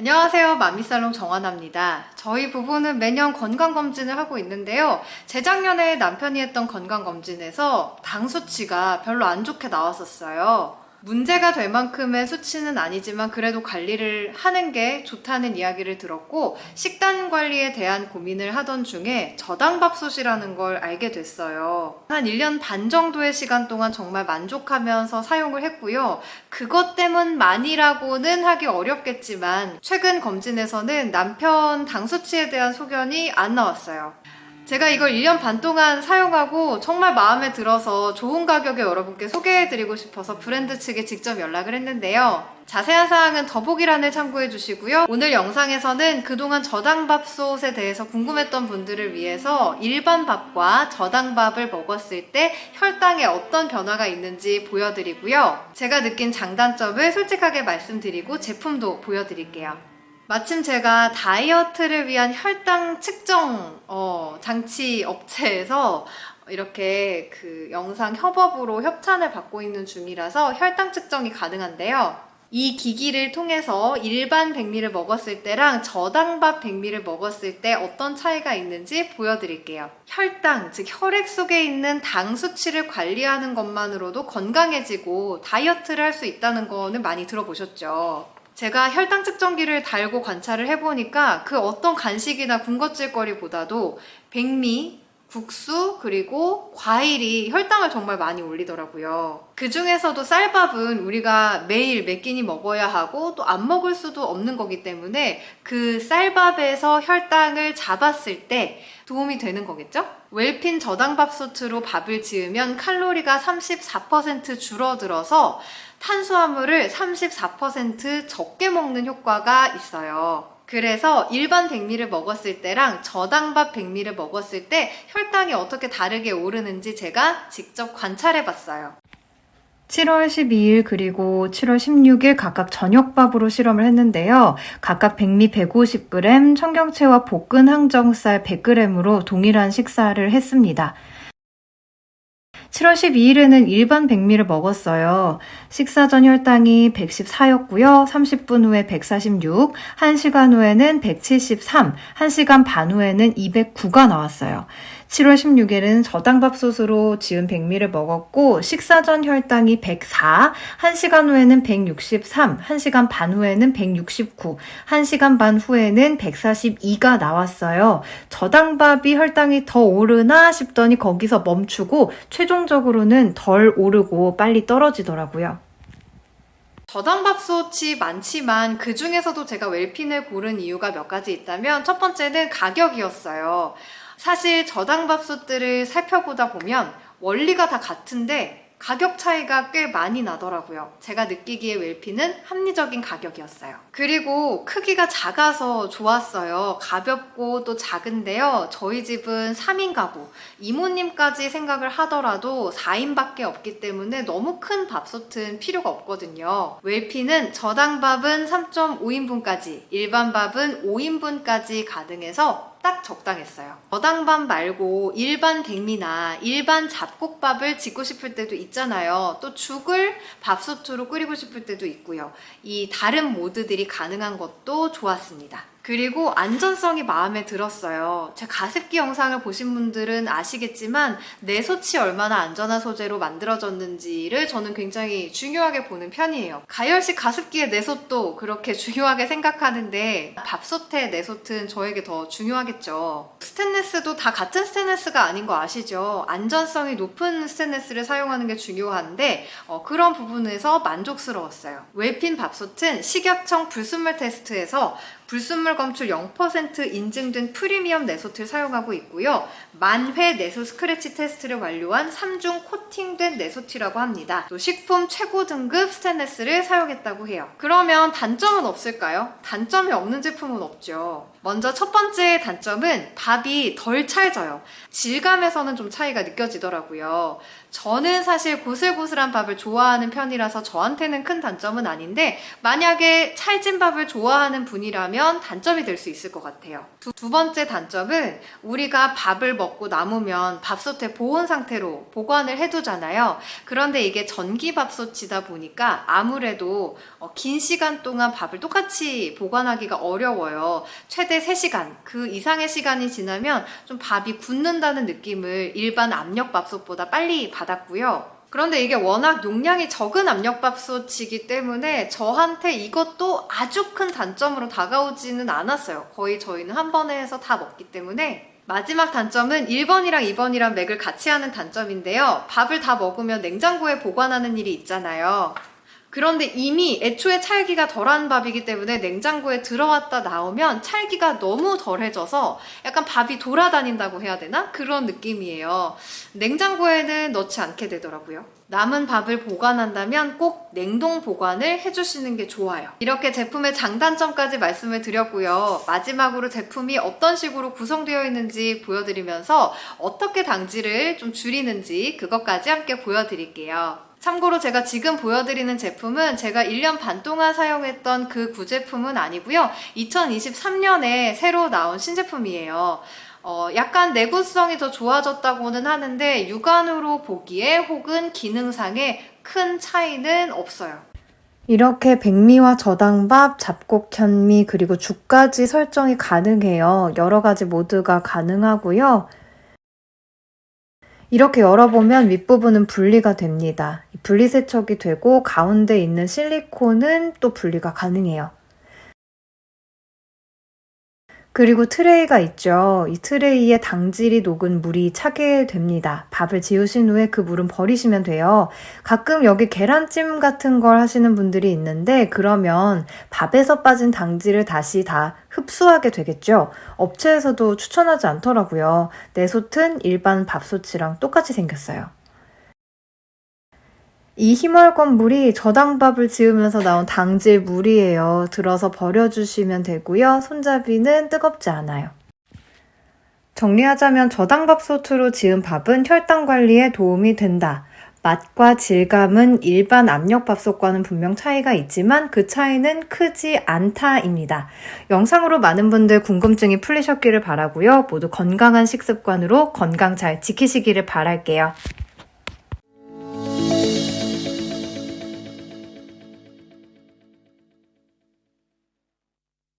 안녕하세요. 마미살롱 정하나입니다. 저희 부부는 매년 건강검진을 하고 있는데요. 재작년에 남편이 했던 건강검진에서 당 수치가 별로 안 좋게 나왔었어요. 문제가 될 만큼의 수치는 아니지만 그래도 관리를 하는 게 좋다는 이야기를 들었고 식단 관리에 대한 고민을 하던 중에 저당밥솥이라는 걸 알게 됐어요. 한 1년 반 정도의 시간 동안 정말 만족하면서 사용을 했고요. 그것 때문만이라고는 하기 어렵겠지만 최근 검진에서는 남편 당 수치에 대한 소견이 안 나왔어요. 제가 이걸 1년 반 동안 사용하고 정말 마음에 들어서 좋은 가격에 여러분께 소개해드리고 싶어서 브랜드 측에 직접 연락을 했는데요. 자세한 사항은 더보기란을 참고해 주시고요. 오늘 영상에서는 그동안 저당밥솥에 대해서 궁금했던 분들을 위해서 일반 밥과 저당밥을 먹었을 때 혈당에 어떤 변화가 있는지 보여드리고요. 제가 느낀 장단점을 솔직하게 말씀드리고 제품도 보여드릴게요. 마침 제가 다이어트를 위한 혈당 측정 어, 장치 업체에서 이렇게 그 영상 협업으로 협찬을 받고 있는 중이라서 혈당 측정이 가능한데요. 이 기기를 통해서 일반 백미를 먹었을 때랑 저당밥 백미를 먹었을 때 어떤 차이가 있는지 보여드릴게요. 혈당, 즉 혈액 속에 있는 당 수치를 관리하는 것만으로도 건강해지고 다이어트를 할 수 있다는 거는 많이 들어보셨죠. 제가 혈당 측정기를 달고 관찰을 해보니까 그 어떤 간식이나 군것질거리보다도 백미, 국수, 그리고 과일이 혈당을 정말 많이 올리더라고요. 그 중에서도 쌀밥은 우리가 매일 몇 끼니 먹어야 하고 또 안 먹을 수도 없는 거기 때문에 그 쌀밥에서 혈당을 잡았을 때 도움이 되는 거겠죠? 웰핀 저당밥솥으로 밥을 지으면 칼로리가 34% 줄어들어서 탄수화물을 34% 적게 먹는 효과가 있어요. 그래서 일반 백미를 먹었을 때랑 저당밥 백미를 먹었을 때 혈당이 어떻게 다르게 오르는지 제가 직접 관찰해 봤어요. 7월 12일 그리고 7월 16일 각각 저녁밥으로 실험을 했는데요. 각각 백미 150g, 청경채와 볶은 항정살 100g으로 동일한 식사를 했습니다. 7월 12일에는 일반 백미를 먹었어요. 식사 전 혈당이 114였고요. 30분 후에 146, 1시간 후에는 173, 1시간 반 후에는 209가 나왔어요. 7월 16일은 저당밥솥으로 지은 백미를 먹었고 식사 전 혈당이 104, 1시간 후에는 163, 1시간 반 후에는 169, 1시간 반 후에는 142가 나왔어요. 저당밥이 혈당이 더 오르나 싶더니 거기서 멈추고 최종적으로는 덜 오르고 빨리 떨어지더라고요. 저당밥솥이 많지만 그 중에서도 제가 웰핀을 고른 이유가 몇 가지 있다면 첫 번째는 가격이었어요. 사실 저당 밥솥들을 살펴보다 보면 원리가 다 같은데 가격 차이가 꽤 많이 나더라고요. 제가 느끼기에 웰핀은 합리적인 가격이었어요. 그리고 크기가 작아서 좋았어요. 가볍고 또 작은데요. 저희 집은 3인 가구, 이모님까지 생각을 하더라도 4인밖에 없기 때문에 너무 큰 밥솥은 필요가 없거든요. 웰핀은 저당밥은 3.5인분까지, 일반 밥은 5인분까지 가능해서 딱 적당했어요. 저당밥 말고 일반 백미나 일반 잡곡밥을 짓고 싶을 때도 있잖아요. 또 죽을 밥솥으로 끓이고 싶을 때도 있고요. 이 다른 모드들이 가능한 것도 좋았습니다. 그리고 안전성이 마음에 들었어요. 제 가습기 영상을 보신 분들은 아시겠지만 내소치 얼마나 안전한 소재로 만들어졌는지를 저는 굉장히 중요하게 보는 편이에요. 가열식 가습기의 내솥도 그렇게 중요하게 생각하는데 밥솥의 내솥은 저에게 더 중요하겠죠. 스테인레스도 다 같은 스테인레스가 아닌 거 아시죠? 안전성이 높은 스테인레스를 사용하는 게 중요한데 어, 그런 부분에서 만족스러웠어요. 웰핀 밥솥은 식약청 불순물 테스트에서 불순물 검출 0% 인증된 프리미엄 내솥을 사용하고 있고요. 만회 내솥 스크래치 테스트를 완료한 3중 코팅된 내솥이라고 합니다. 또 식품 최고 등급 스테인레스를 사용했다고 해요. 그러면 단점은 없을까요? 단점이 없는 제품은 없죠. 먼저 첫 번째 단점은 밥이 덜 찰져요. 질감에서는 좀 차이가 느껴지더라고요. 저는 사실 고슬고슬한 밥을 좋아하는 편이라서 저한테는 큰 단점은 아닌데 만약에 찰진 밥을 좋아하는 분이라면 단점이 될 수 있을 것 같아요. 두, 두 번째 단점은 우리가 밥을 먹고 남으면 밥솥에 보온 상태로 보관을 해두잖아요. 그런데 이게 전기 밥솥이다 보니까 아무래도 어, 긴 시간 동안 밥을 똑같이 보관하기가 어려워요. 최대 3시간, 그 이상의 시간이 지나면 좀 밥이 굳는다는 느낌을 일반 압력밥솥보다 빨리 받았고요. 그런데 이게 워낙 용량이 적은 압력밥솥이기 때문에 저한테 이것도 아주 큰 단점으로 다가오지는 않았어요. 거의 저희는 한 번에 해서 다 먹기 때문에 마지막 단점은 1번이랑 2번이랑 맥을 같이 하는 단점인데요. 밥을 다 먹으면 냉장고에 보관하는 일이 있잖아요. 그런데 이미 애초에 찰기가 덜한 밥이기 때문에 냉장고에 들어왔다 나오면 찰기가 너무 덜해져서 약간 밥이 돌아다닌다고 해야 되나? 그런 느낌이에요. 냉장고에는 넣지 않게 되더라고요. 남은 밥을 보관한다면 꼭 냉동 보관을 해주시는 게 좋아요. 이렇게 제품의 장단점까지 말씀을 드렸고요. 마지막으로 제품이 어떤 식으로 구성되어 있는지 보여드리면서 어떻게 당지를 좀 줄이는지 그것까지 함께 보여드릴게요. 참고로 제가 지금 보여드리는 제품은 제가 1년 반 동안 사용했던 그 구제품은 아니고요. 2023년에 새로 나온 신제품이에요. 어, 약간 내구성이 더 좋아졌다고는 하는데 육안으로 보기에 혹은 기능상에 큰 차이는 없어요. 이렇게 백미와 저당밥, 잡곡 현미, 그리고 죽까지 설정이 가능해요. 여러 가지 모드가 가능하고요. 이렇게 열어보면 윗부분은 분리가 됩니다. 분리 세척이 되고 가운데 있는 실리콘은 또 분리가 가능해요. 그리고 트레이가 있죠. 이 트레이에 당질이 녹은 물이 차게 됩니다. 밥을 지우신 후에 그 물은 버리시면 돼요. 가끔 여기 계란찜 같은 걸 하시는 분들이 있는데 그러면 밥에서 빠진 당질을 다시 다 흡수하게 되겠죠. 업체에서도 추천하지 않더라고요. 내솥은 일반 밥솥이랑 똑같이 생겼어요. 이 희멀건 물이 저당밥을 지으면서 나온 당질 물이에요. 들어서 버려주시면 되고요. 손잡이는 뜨겁지 않아요. 정리하자면 저당밥솥으로 지은 밥은 혈당 관리에 도움이 된다. 맛과 질감은 일반 압력밥솥과는 분명 차이가 있지만 그 차이는 크지 않다입니다. 영상으로 많은 분들 궁금증이 풀리셨기를 바라고요. 모두 건강한 식습관으로 건강 잘 지키시기를 바랄게요.